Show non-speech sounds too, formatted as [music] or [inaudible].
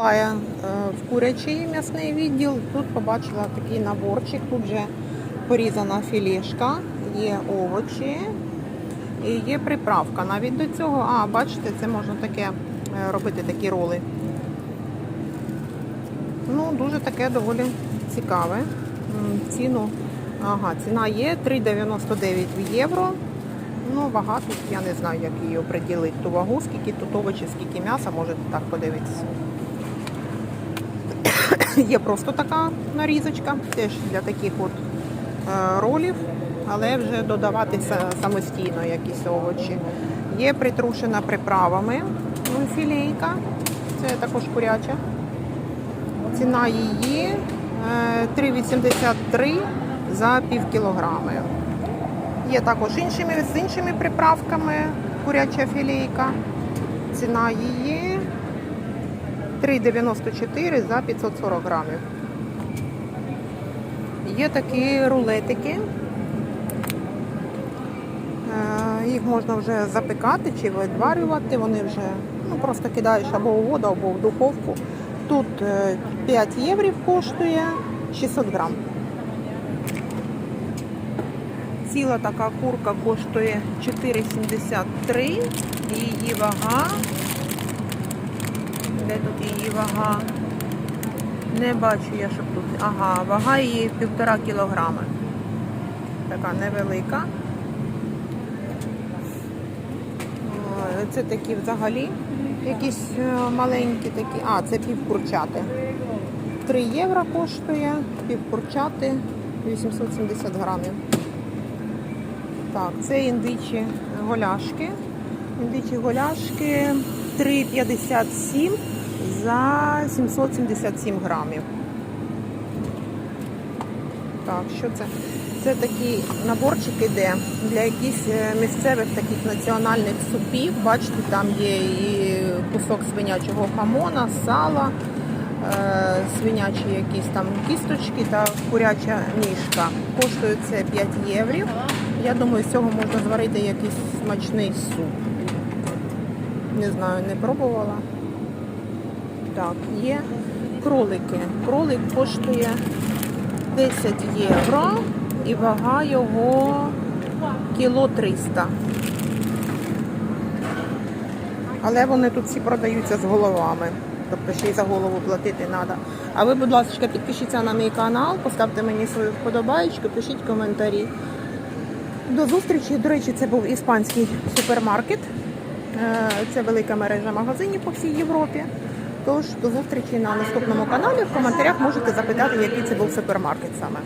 Е, в курячий м'ясний відділ. Тут побачила такий наборчик. Тут вже порізана філішка, є овочі і є приправка. Навіть до цього, а бачите, це можна таке е, робити такі роли. Ну, дуже таке доволі цікаве. Ціну, ага, ціна є 3,99 в євро. Ну, вага тут я не знаю, як її оприділити. Ту вагу, скільки тут овочів, скільки м'яса, можете так подивитися. [coughs] Є просто така нарізочка, теж для таких от е, ролів, але вже додавати самостійно якісь овочі. Є притрушена приправами ну, філейка, це також куряча. Ціна її е, 3,83 за пів кілограми. Є також іншими, з іншими приправками куряча філейка. Ціна її 3,94 за 540 грамів. Є такі рулетики. Е, Їх можна вже запекати чи відварювати. Вони вже ну, просто кидаєш або у воду, або в духовку. Тут е, 5 євро коштує 600 грам. Ціла така курка коштує 4,73 і її вага. Де тут її вага? Не бачу я, щоб тут. Ага, вага її півтора кілограми. Така невелика. Це такі взагалі якісь е, маленькі такі. А, це півкурчати. 3 євро коштує, півкурчати 870 грамів. Так, це індичі голяшки. Індичі голяшки 3,57 за 777 грамів. Так, що це? Це такий наборчик іде для якихось е, місцевих таких національних супів. Бачите, там є і кусок свинячого хамона, сала, е, свинячі якісь там кісточки та куряча ніжка. Коштує це 5 євро. Я думаю, з цього можна зварити якийсь смачний суп. Не знаю, не пробувала. Так, є кролики. Кролик коштує 10 євро і вага його кіло 300. Але вони тут всі продаються з головами. Тобто ще й за голову платити треба. А ви, будь ласка, підпишіться на мій канал, поставте мені свою вподобаєчку, пишіть коментарі. До зустрічі. До речі, це був іспанський супермаркет. Е, Це велика мережа магазинів по всій Європі. Тож до зустрічі на наступному каналі. В коментарях можете запитати, який це був супермаркет саме.